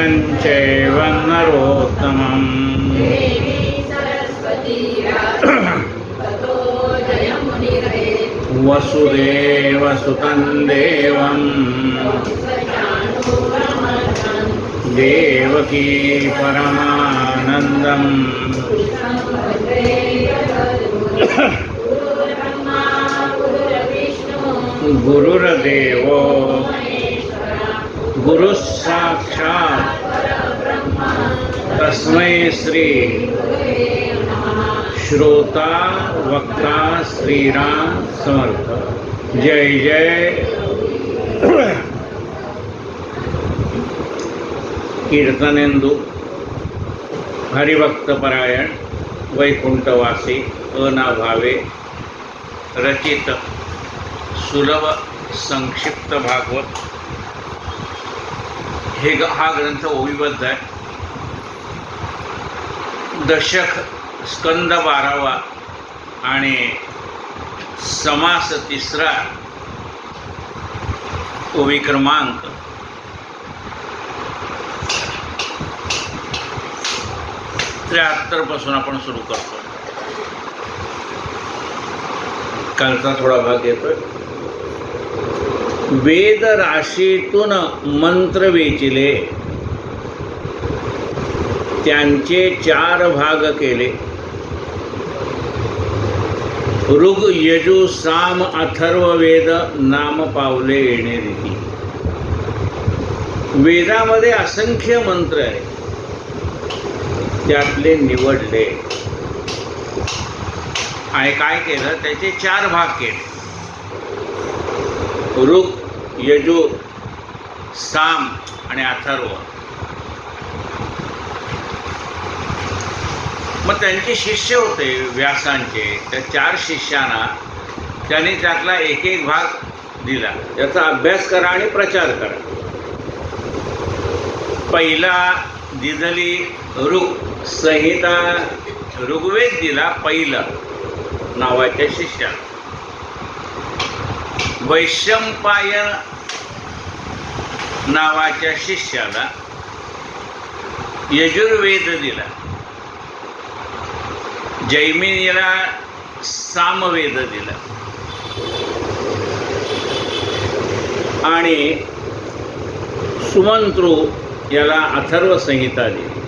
नरं चैव नरोत्तमम् वसुदेवसुतं देवम् देवकी परमानन्दम्। गुरुर्देवो। गुरु साक्षात तस्मै श्री श्रोता वक्ता श्रीराम समर्थ। जय जय। कीर्तनेंदू हरिभक्तपरायण वैकुंठवासी अनाभावे रचित सुलभ संक्षिप्त भागवत। हे ग हा ग्रंथ ओविबद्ध आहे. दशक स्कंद बारावा आणि समास तिसरा ओवी क्रमांक. त्र्याहत्तरपासून आपण सुरू करतो कालचा थोडा भाग येतोय. वेद राशीतून मंत्र वेचिले. त्यांचे चार भाग केले. ऋग यजु साम अथर्व वेद नाम पावले येणे रीती वेदामध्ये असंख्य मंत्र आहे त्यातले निवडले. आणि काय केलं? त्याचे चार भाग केले. ऋग यजु साम आणि अथर्व. मग त्यांचे शिष्य होते व्यासांचे. त्या चार शिष्यांना त्यांनी त्यातला एक एक भाग दिला. त्याचा अभ्यास करा आणि प्रचार करा. पहिला दिदली ऋग संहिता ऋग्वेद दिला पहिलं. नावाच्या शिष्याला. वैशंपायन नावाच्या शिष्याला यजुर्वेद दिला. जैमिनीला सामवेद दिला. आणि सुमंत्रू याला अथर्व संहिता दिली.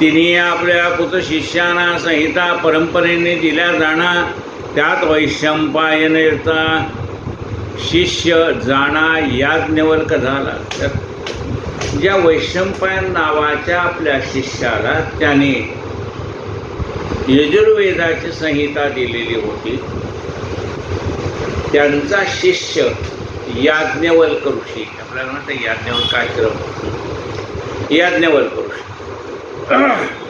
तिने आपल्या पुतशिष्यांना संहिता परंपरेने दिल्या जाणार त्यात वैशंपायनेचा शिष्य जाणा याज्ञवल्क झाला. तर ज्या वैशंपायन नावाच्या आपल्या शिष्याला त्याने यजुर्वेदाची संहिता दिलेली होती. त्यांचा शिष्य याज्ञवल्क ऋषी. आपल्याला म्हणतात याज्ञवल्काश्रम याज्ञवल्क ऋषी.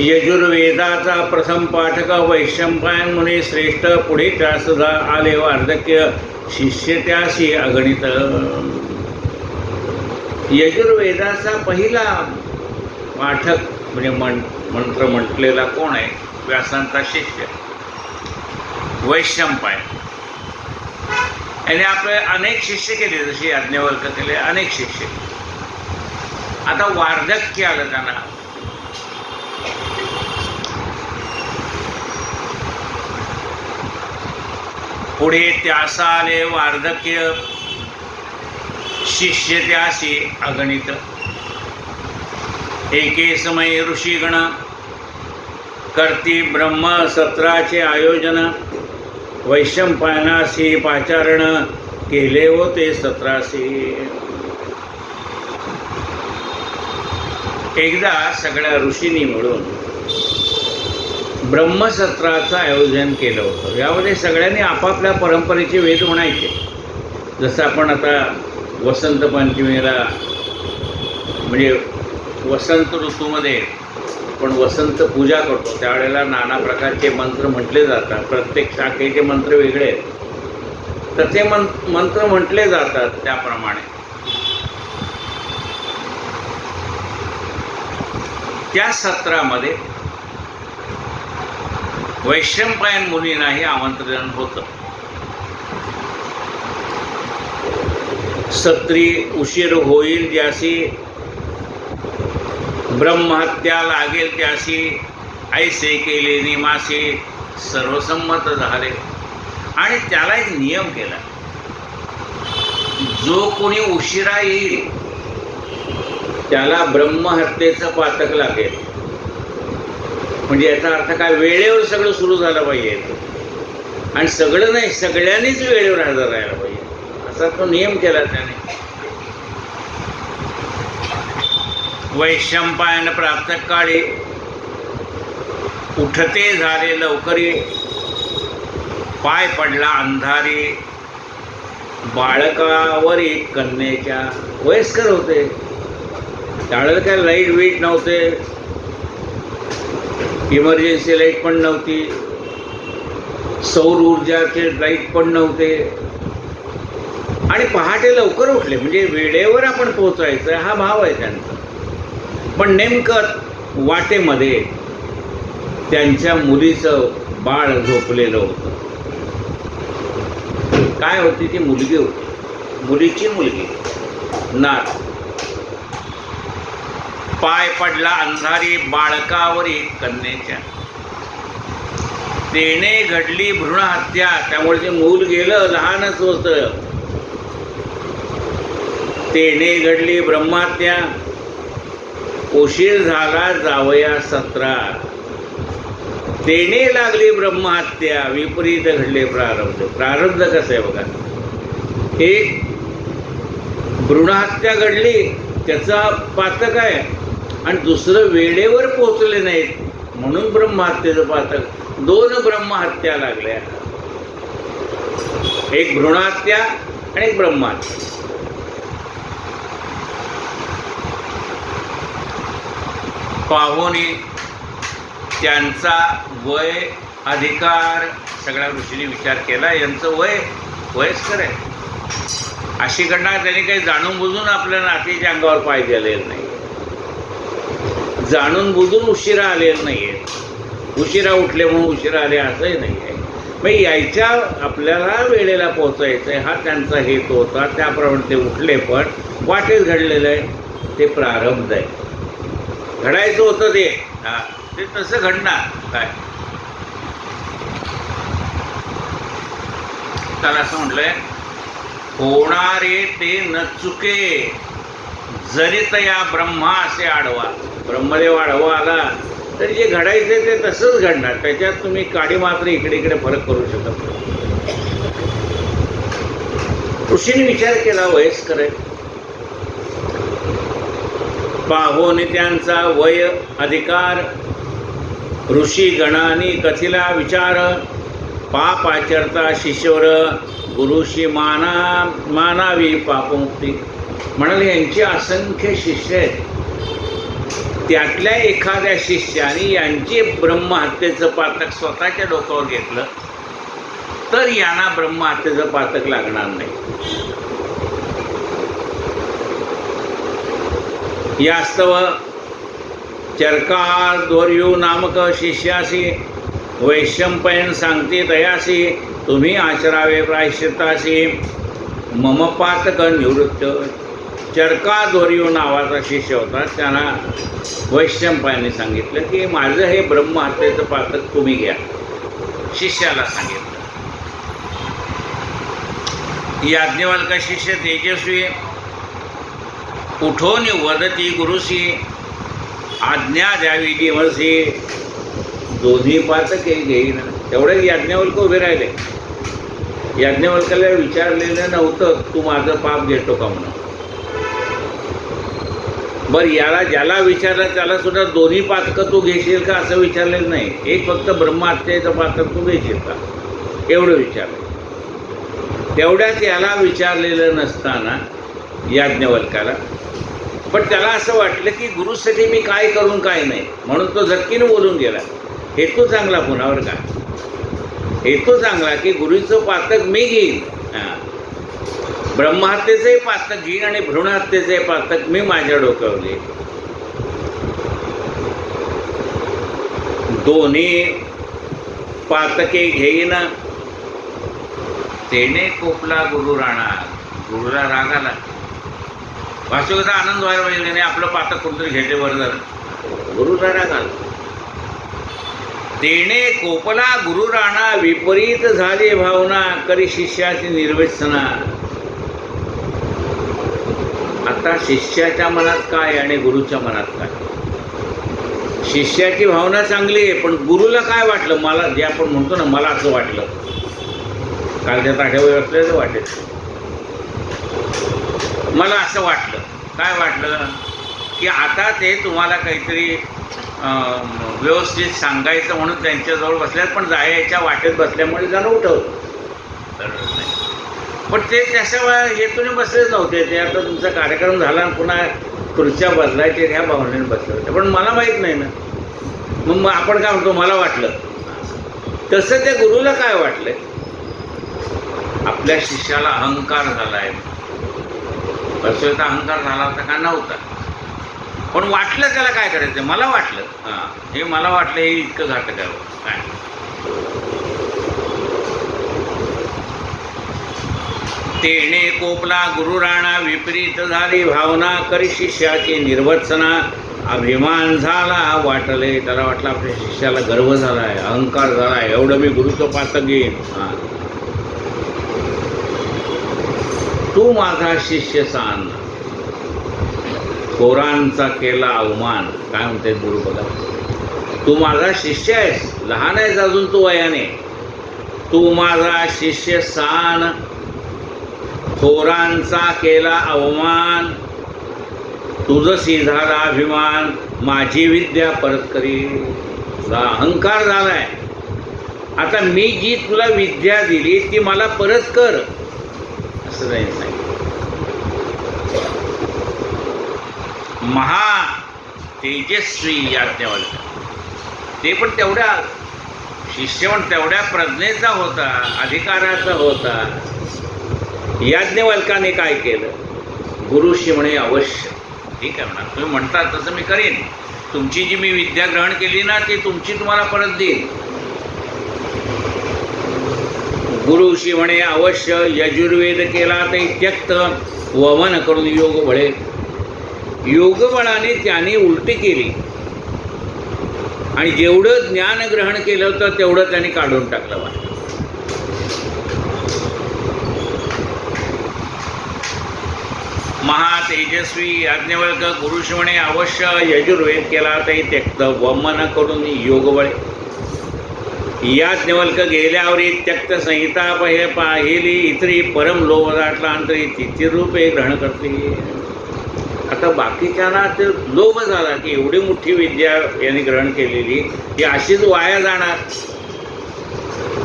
यजुर्वेदाचा प्रथम पाठक वैशंपायन म्हणे श्रेष्ठ पुढे त्यासुद्धा आले वार्धक्य शिष्य त्याशी अगणित. यजुर्वेदाचा पहिला पाठक म्हणजे मन मंत्र म्हटलेला कोण आहे? व्यासांचा शिष्य. वैशंपायन याने आपले अनेक शिष्य केले जसे याज्ञवल्क केले अनेक शिष्य आता वार्धक्य आलं त्यांना. पुढे त्यासाले वार्धक्य शिष्य त्याशी अगणित. एके समय ऋषीगण करती ब्रह्म सत्राचे आयोजन. वैशंपायनाशी पाचारण केले होते सत्राशी एकदा सगळ्या ऋषींनी मिळून ब्रह्मसत्राचं आयोजन केलं होतं. यामध्ये सगळ्यांनी आपापल्या परंपरेचे वेद म्हणायचे. जसं आपण आता वसंत पंचमीला म्हणजे वसंत ऋतूमध्ये आपण वसंत पूजा करतो. त्यावेळेला नाना प्रकारचे मंत्र म्हटले जातात. प्रत्येक शाखेचे मंत्र वेगळे आहेत. तर ते मं मंत्र म्हटले जातात त्याप्रमाणे. त्या सत्रामध्ये वैशंपायन मुनींनाही आमंत्रण होतं. सत्री उशीर होईल ज्यासी ब्रह्महत्या लागेल त्याशी ऐसे केले निमासे सर्वसंमत झाले. आणि त्याला एक नियम केला. जो कोणी उशिरा येईल त्याला ब्रह्महत्येचं पातक लागेल. म्हणजे याचा अर्थ काय वेळेवर सगळं सुरू झालं पाहिजे. आणि सगळं नाही सगळ्यांनीच वेळेवर हजर राहायला पाहिजे. असा तो नियम केला त्याने. वैशंपायन प्राप्त काळी उठते झाले लवकरी. पाय पडला अंधारी. बाळकावर एक कन्येच्या. वयस्कर होते. त्यावेळेला काय लाइट वेट नव्हते. इमर्जन्सी लाइट पण नव्हती. सौर ऊर्जाचे लाइट पण नव्हते. आणि पहाटे लवकर उठले. म्हणजे वेळेवर आपण पोहोचायचं हा भाव आहे त्यांचा. पण नेमकं वाटेमध्ये त्यांच्या मुलीचं बाळ झोपलेलं होतं. काय होती ती मुलगी होती? मुलीची मुलगी नात. पाय पडला अंधारी बाळकावरी कन्याच्या. कन्येच्या घडली भ्रूण हत्या त्यामुळे ते मूल गेलं लहानच होत. तेने घडली ब्रह्महत्या उशीर झाला जावया सत्रा. तेने लागली ब्रह्महत्या विपरीत घडले प्रारब्ध. प्रारब्ध कसं आहे बघा? एक भ्रूणहत्या घडली त्याचा पातक आहे. आणि दुसरं वेळेवर पोहोचले नाहीत. म्हणून ब्रह्महत्येचं पातक दोन ब्रह्महत्या लागल्या. एक भ्रूणहत्या आणि एक ब्रह्महत्या. पाहुणे त्यांचा वय अधिकार सगळ्या ऋषीने विचार केला. यांचं वय वयस्कर आहे. अशी घटना त्यांनी काही जाणून बुजून आपल्या नातीच्या अंगावर पाय दिलेला नाही जाणून बुजून उशिरा आलेलं नाही आहे उशिरा उठले म्हणून उशिरा आले असंही नाही आहे मग यायच्या आपल्याला वेळेला पोहोचायचं आहे हा त्यांचा हेतू होता. त्याप्रमाणे ते उठले पण वाटेत घडलेलं आहे. ते प्रारब्ध आहे. घडायचं होतं ते. हा ते तसं घडणार. काय? त्याला असं म्हटलंय होणारे ते न चुके जरी या ब्रह्मा असे आडवा. ब्रह्मदेव आडवा आला तर जे घडायचे ते तसंच घडणार. त्याच्यात तुम्ही काडी मात्र इकडे इकडे फरक करू शकत नाही. ऋषीने विचार केला वयस्कर आहे पाहोने त्यांचा वय अधिकार. ऋषी गणानी कथिला विचार. पाप आचरता शिशोर गुरुशी माना मानावी पापमुक्ती. म्हणाले यांची असंख्य शिष्य आहेत. त्यातल्या एखाद्या शिष्याने यांचे ब्रह्महत्येचं पातक स्वतःच्या डोक्यावर घेतलं तर यांना ब्रह्महत्येचं पातक लागणार नाही. यास्तव चरकाद्वर्यू नामक शिष्यासी वैशंपयन सांगते दयासी तुम्ही आचरावे प्रायश्चितासी मम पातक निवृत्त. चरकाद्वर्यू नावाचा शिष्य होता. त्यांना वैशंपायाने सांगितलं की माझं हे ब्रह्महत्येचं पातक तुम्ही घ्या. शिष्याला सांगितलं. याज्ञवल्क शिष्य तेजस्वी उठून वदती गुरुशी आज्ञा द्यावी दिवसी. दोन्ही पातके घेईन. तेवढे याज्ञवल्क उभे राहिले. याज्ञवल्काला विचारलेलं नव्हतं तू माझं पाप घेतो का म्हणून? बरं याला ज्याला विचारलं त्याला सुद्धा दोन्ही पातकं तू घेशील का असं विचारलेलं नाही. एक फक्त ब्रह्महत्येचं पातक तू घेशील का? एवढं विचारलं. तेवढ्याच याला विचारलेलं नसताना याज्ञवल्काला पण त्याला असं वाटलं की गुरुसाठी मी काय करून काय नाही. म्हणून तो झटकीनं बोलून गेला. हेतू चांगला पुन्हावर का? हेतू चांगला की गुरुचं पातक मी घेईन. हां. ब्रह्महत्येचंही पातक घेईन आणि भ्रूणहत्येचंही पातक मी माझ्या डोक्यावर दोन्ही पातके घेईन. तेने कोपला गुरु राणा गुरुला राग आला. वासुदेवचा आनंद व्हायला पाहिजे त्याने आपलं पातक कोणतरी घेते बरं झालं. गुरुला राग आला. तेणे कोपला गुरु राणा विपरीत झाली भावना. करी शिष्याची निर्वेसना. आता शिष्याच्या मनात काय आणि गुरुच्या मनात काय? शिष्याची भावना चांगली आहे पण गुरुला काय वाटलं? मला जे आपण म्हणतो ना मला असं वाटलं. काल त्या ताट्यावर असल्याचं वाटेल. मला असं वाटलं. काय वाटलं? की आता ते तुम्हाला काहीतरी व्यवस्थित सांगायचं म्हणून त्यांच्याजवळ बसल्यात पण जायच्या वाटेत बसल्यामुळे जरा उठवलं पण ते त्याच्या वेळा हेतून बसलेच नव्हते. ते आता तुमचा कार्यक्रम झाला आणि पुन्हा खुर्च्या बदलायचे ह्या भावनेने बसले होते. पण मला माहीत नाही ना. मग आपण काय म्हणतो मला वाटलं. तसं त्या गुरुला काय वाटलंय? आपल्या शिष्याला अहंकार झाला आहे बसवेचा अहंकार झाला होता का नव्हता. पण वाटलं त्याला काय करायचं? मला वाटलं. हां. हे मला वाटलं हे इतकं घातक आहे. काय? तेणे कोपला गुरु राणा विपरीत झाली भावना करी शिष्याची निर्वचना. अभिमान झाला वाटले त्याला वाटलं आपल्या शिष्याला गर्व झाला आहे अहंकार झाला आहे एवढं मी गुरुचं पातक घेईन. हां. तू माझा शिष्य सान. कोरांचा केला अवमान. काय म्हणते गुरु बघा. तू माझा शिष्य आहेस. लहान आहेस अजून तू वयाने. तू माझा शिष्य सान. थोरांचा केला अवमान. तुझं झाला अभिमान माझी विद्या परत करी तुला अहंकार झालाय. आता मी जी तुला विद्या दिली ती मला परत कर. असं नाही. सांगितलं. महा तेजस्वी याज्ञवल्क. ते पण तेवढ्या शिष्य पण तेवढ्या प्रज्ञेचा होता अधिकाराचा होता. याज्ञवल्काने काय केलं? गुरुशी म्हणे अवश्य. ठीक आहे म्हणा. तुम्ही म्हणता तसं मी करीन. तुमची जी मी विद्या ग्रहण केली ना ती तुमची तुम्हाला परत देईन. गुरुशी म्हणे अवश्य. यजुर्वेद केला ते त्यक्त वमन करून योग बळे. योगबळाने त्याने उलटी केली. आणि जेवढं ज्ञान ग्रहण केलं होतं तेवढं त्याने काढून टाकलं महातेजस्वी याज्ञवल्क गुरुशिवणे अवश्य यजुर्वेद केला तरी त्यक्त वमन करून योगबळे याज्ञवल्क गेल्यावरी त्यक्त संहिता पहे पाहिली इतरी परम लोभ दाटला अंतरी तिथिरूपे ग्रहण करते आता बाकीच्यांना ते लोभ झाला की एवढी मोठी विद्या यांनी ग्रहण केलेली ही अशीच वाया जाणार.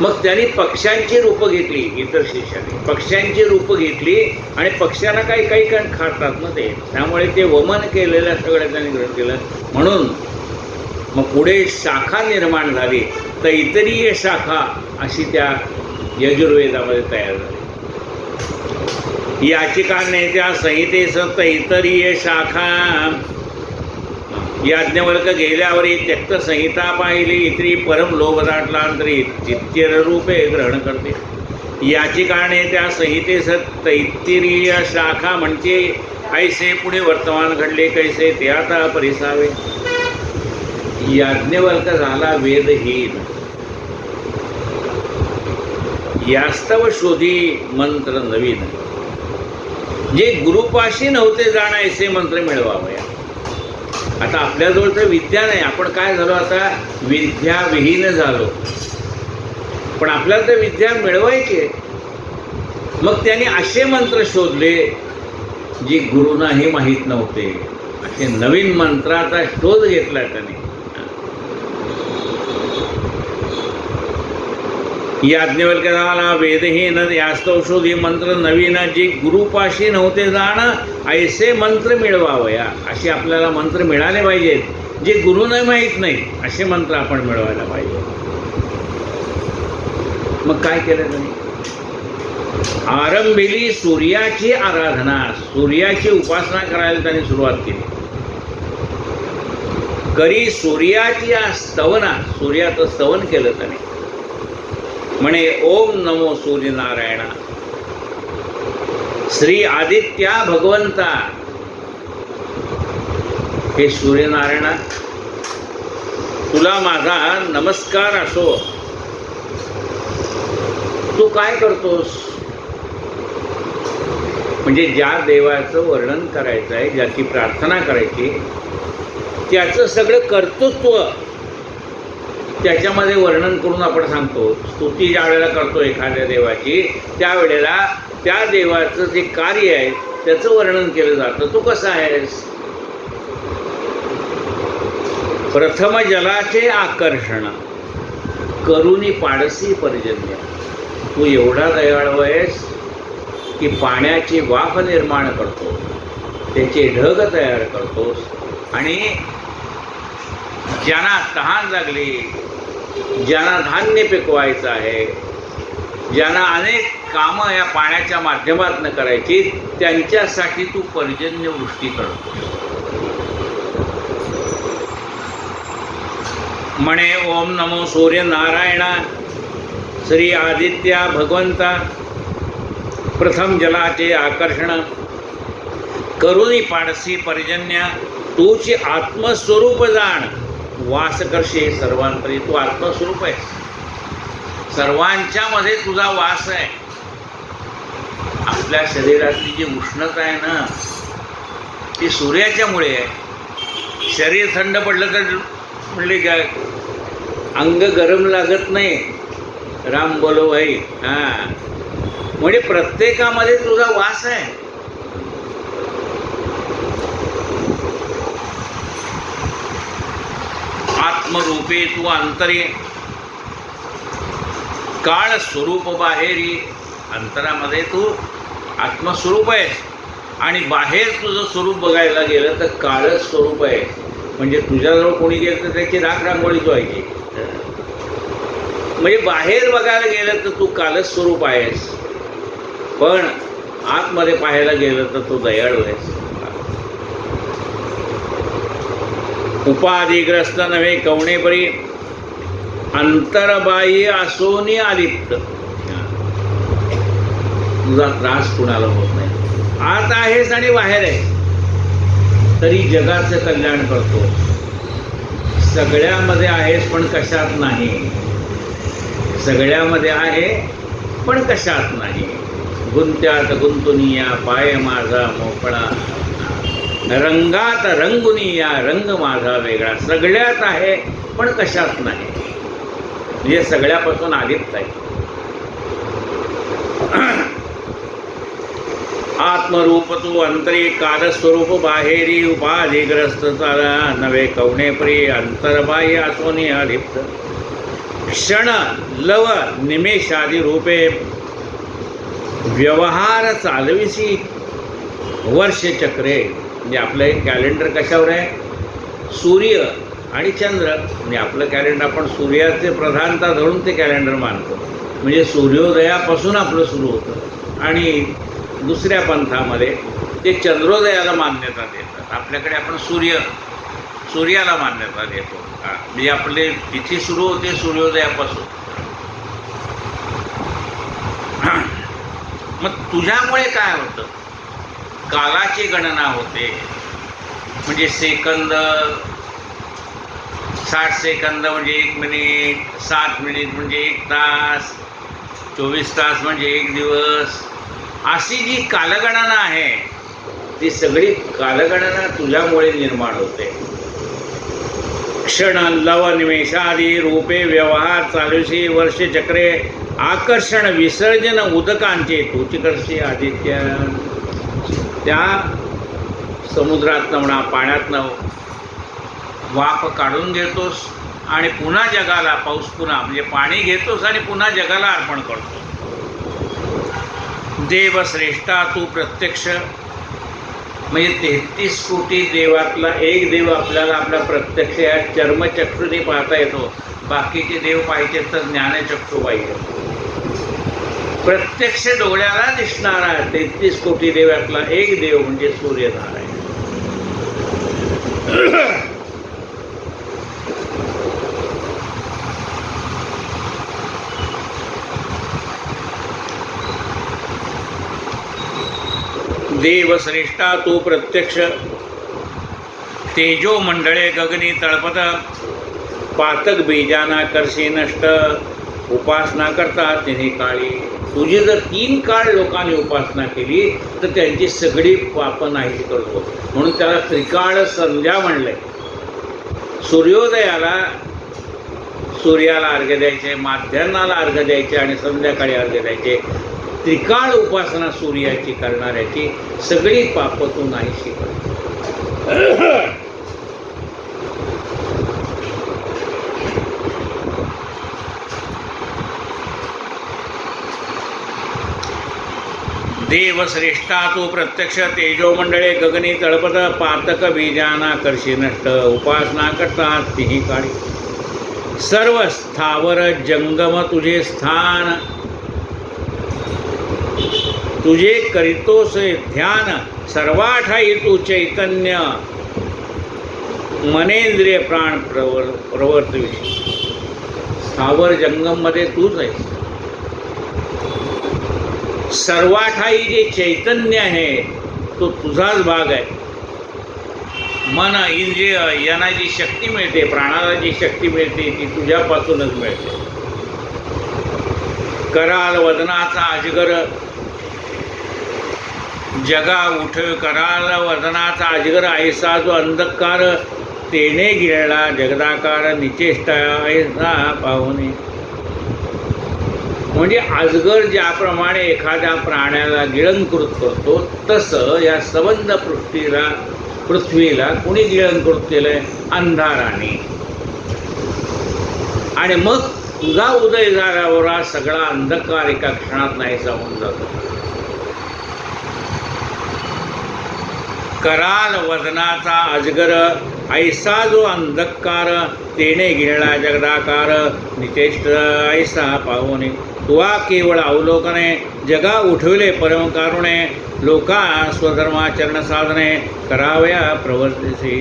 मग त्यांनी पक्ष्यांची रूपं घेतली इतर शिष्याने. पक्ष्यांची रूपं घेतली आणि पक्ष्यांना काही काही कण खातात ना ते. त्यामुळे ते वमन केलेल्या सगळ्या त्यांनी ग्रहण केलं. म्हणून मग पुढे शाखा निर्माण झाली. तैतरीय शाखा अशी त्या यजुर्वेदामध्ये तयार झाली. याचिका नेत्या त्या तर तैतरीय शाखा. याज्ञवल्क गेल्यावरी त्यक्त संहिता पाहिली इतरी परम लोभ दाटला अंतरी तित्यर रूपे ग्रहण करते. याची कारणे त्या संहितेस तैत्तिरीय शाखा म्हणजे ऐसे पुढे वर्तमान घडले कैसे ते आता परिसावे? याज्ञवल्क झाला वेदहीन. यास्तव शोधी मंत्र नवीन. जे गुरुपाशी नव्हते जाणायचे ऐसे मंत्र मिळवावया आता आपल्याजवळ तर विद्या नाही. आपण काय झालो आता? विद्याविहीन झालो. पण आपल्याला तर विद्या मिळवायची आहे. मग त्यांनी असे मंत्र शोधले जे गुरुनाही माहीत नव्हते. असे नवीन मंत्राचा शोध घेतला त्याने. याज्ञवल्क्याला वेदहीन यास्तौषधी मंत्र नवीन जे गुरुपाशी नव्हते जाणं ऐसे मंत्र मिळवावया. असे आपल्याला मंत्र मिळाले पाहिजेत जे गुरुने माहीत नाही असे मंत्र आपण मिळवायला पाहिजे मग काय केलं त्यांनी? आरंभिली सूर्याची आराधना सूर्याची उपासना करायला त्यांनी सुरुवात केली. करी सूर्याची स्तवना सूर्याचं स्तवन केलं त्याने. म्हणे ओम नमो सूर्यनारायणा. श्री आदित्या भगवंता. हे सूर्यनारायणा तुला माझा नमस्कार असो. तू काय करतोस? म्हणजे ज्या देवाचं वर्णन करायचं आहे ज्याची प्रार्थना करायची त्याचं सगळं कर्तृत्व त्याच्यामध्ये वर्णन करून आपण सांगतो. स्तुती ज्या वेळेला करतो एखाद्या देवाची त्यावेळेला त्या देवाचं जे कार्य आहे त्याचं वर्णन केलं जातं. तू कसा आहेस प्रथम जलाचे आकर्षण. करुणी पाडसी पर्जन्य. तू एवढा दयाळू आहेस की पाण्याची वाफ निर्माण करतो. त्याचे ढग तयार करतोस. आणि ज्यांना तहान लागली ज्यांना धान्य पिकवायचं आहे ज्यांना अनेक कामं या पाण्याच्या माध्यमातून करायची त्यांच्यासाठी तू पर्जन्य वृष्टी करतो म्हणे ओम नमो सूर्य नारायणा श्री आदित्या भगवंता प्रथम जलाचे आकर्षण करुणी पाडसी पर्जन्य तूची आत्मस्वरूप जाण. वास करशे सर्वांतरी तू आत्मस्वरूप आहे सर्वांच्यामध्ये तुझा वास आहे. आपल्या शरीरातली जी उष्णता आहे ना ती सूर्याच्यामुळे आहे. शरीर थंड पडलं तर म्हणले काय अंग गरम लागत नाही. राम बोलो भाई. हां. म्हणजे प्रत्येकामध्ये तुझा वास आहे. आत्मरूपे तू अंतरे। काळ स्वरूप बाहेरी अंतरामध्ये तू आत्मस्वरूप आहेस. आणि बाहेर तुझं स्वरूप बघायला गेलं तर काळच स्वरूप आहे. म्हणजे तुझ्याजवळ कोणी गेलं तर त्याची राख रांगोळी व्हायची म्हणजे बाहेर बघायला गेलं तर तू कालच स्वरूप आहेस. पण आतमध्ये पाहायला गेलं तर तू दयाळू आहेस. उपाधिग्रस्त नव्हे कवणेपरी अंतरबाई असोनी अलिप्त. तुझा त्रास कुणाला होत नाही. आत आहेस आणि बाहेर आहे तरी जगाचं कल्याण करतो. सगळ्यामध्ये आहेस पण कशात नाही. सगळ्यामध्ये आहे पण कशात नाही. गुंत्यात गुंतुनिया पाय माझा मोकळा. रंगात रंगुनी या रंग माझा वेगळा सगळ्यात आहे पण कशात नाही. म्हणजे सगळ्यापासून आलिप्त आहे. आत्मरूप तू अंतरी कालस्वरूप बाहेरी उपाधिग्रस्त चाला नवे कवणेपरी अंतरबाह्य असोनी अलिप्त क्षण लव निमेषादी रूपे व्यवहार चालविसी वर्षचक्रे. म्हणजे आपलं एक कॅलेंडर कशावर आहे? सूर्य आणि चंद्र. म्हणजे आपलं कॅलेंडर आपण सूर्याचे प्रधानता धरून ते कॅलेंडर मानतो. म्हणजे सूर्योदयापासून आपलं सुरू होतं. आणि दुसऱ्या पंथामध्ये ते चंद्रोदयाला मान्यता देतात. आपल्याकडे आपण सूर्य सूर्याला मान्यता देतो. हा, म्हणजे आपले तिथी सुरू होते सूर्योदयापासून. मग तुझ्यामुळे काय होतं? कालाची गणना होते. म्हणजे सेकंद साठ सेकंद म्हणजे एक मिनिट सात मिनिट म्हणजे एक तास चोवीस तास म्हणजे एक दिवस. अशी जी कालगणना आहे ती सगळी कालगणना तुझ्यामुळे निर्माण होते. क्षण लव निमेषादी रूपे व्यवहार चालूशी वर्षचक्रे आकर्षण विसर्जन उदकांचे तुचिकर्षी आदित्य. त्या समुद्रातनं म्हणा पाण्यातनं वाफ काढून घेतोस आणि पुन्हा जगाला पाऊस पुन्हा म्हणजे पाणी घेतोस आणि पुन्हा जगाला अर्पण करतो देव श्रेष्ठा तू प्रत्यक्ष. म्हणजे तेहतीस कोटी देवातला एक देव आपल्याला आपला प्रत्यक्ष या चर्मचक्षुने पाहता येतो. बाकीचे देव पाहिजे तर ज्ञानचक्षू पाहिजे प्रत्यक्ष डोळ्याला दिसणारा तेहतीस कोटी देवातला एक देव म्हणजे सूर्यनारायण. देवश्रेष्ठा तो प्रत्यक्ष. तेजो मंडळे गगनी तळपत पातक बीजाना करशी नष्ट. उपासना करतात तिन्ही काळी तुझी जर तीन काळ लोकांनी उपासना केली तर त्यांची सगळी पापं नाहीशी करतो म्हणून त्याला त्रिकाळ संध्या म्हणलंय. सूर्योदयाला सूर्याला अर्घ्य द्यायचे माध्यान्नाला अर्घ्य द्यायचे आणि संध्याकाळी अर्घ्य द्यायचे. त्रिकाळ उपासना सूर्याची करणाऱ्याची सगळी पापं तू नाहीशी करतो. देवश्रेष्ठा तू प्रत्यक्ष तेजोमंडळे गगनी तळपत पातक बीजाना करशी नष्ट उपासना करतात तिही काळी. सर्व स्थावर जंगम तुझे स्थान. तुझे करितोस ध्यान सर्वाठाई तू चैतन्य. मनेंद्रिय प्राण प्रवर प्रवर्तविषयी. स्थावर जंगममध्ये तूच आहेस. सर्वाठाई जे चैतन्य आहे तो तुझाच भाग आहे. मन इंद्रिय यांना जी शक्ती मिळते प्राणाला जी शक्ती मिळते ती तुझ्यापासूनच मिळते. कराल वदनाचा अजगर. जगा उठ कराल वदनाचा अजगर ऐसा जो अंधकार. तेने गिळला जगदाकार निचेष्ट ऐसा पाहुणे. म्हणजे अजगर ज्याप्रमाणे एखाद्या प्राण्याला गिळंकृत करतो तसं या सबंध पृथ्वीला पृथ्वीला कुणी गिळंकृत केलंय? अंधाराने. आणि मग तुझा उदय झाल्यावर सगळा अंधकार एका क्षणात नाहीसा होऊन जातो. कराल वजनाचा अजगर ऐसा जो अंधकार तेने गिळला जगदाकार. निचेष्ट ऐसा पाहुणे तुवा केवळ अवलोकने जगा उठविले परमकारुणे लोका स्वधर्माचरण साधने करावया प्रवर्तसे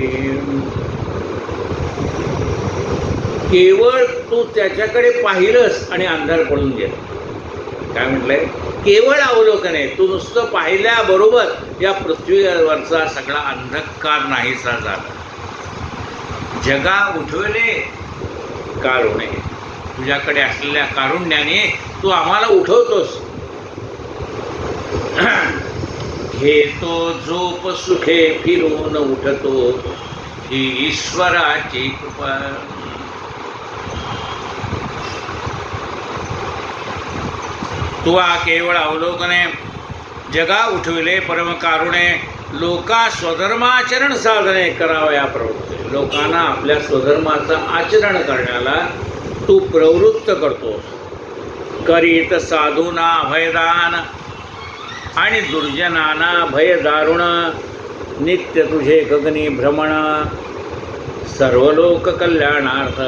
केवळ तू त्याच्याकडे पाहिलंस आणि अंधार पडून गेला. काय म्हटलंय? केवळ अवलोकन आहे. तू नुसतं पाहिल्याबरोबर या पृथ्वीवरचा सगळा अंधकार नाहीसा झाला. जगा उठवले कारुणे तुझ्याकडे असलेल्या कारुण्याने तू आम्हाला उठवतोस. घेतो झोप सुखे फिरून उठतो. ही ईश्वराची कृपा. तुवा केवळ अवलोकने जगा उठविले परमकारुणे लोका स्वधर्माचरण साधने करावं या प्रवृत्ती लोकांना आपल्या स्वधर्माचं आचरण करण्याला तू प्रवृत्त करतोस. करीत साधूना अभयदान आणि दुर्जनाना भय दारुण नित्य तुझे गगनी भ्रमण सर्व लोक कल्याणार्थ.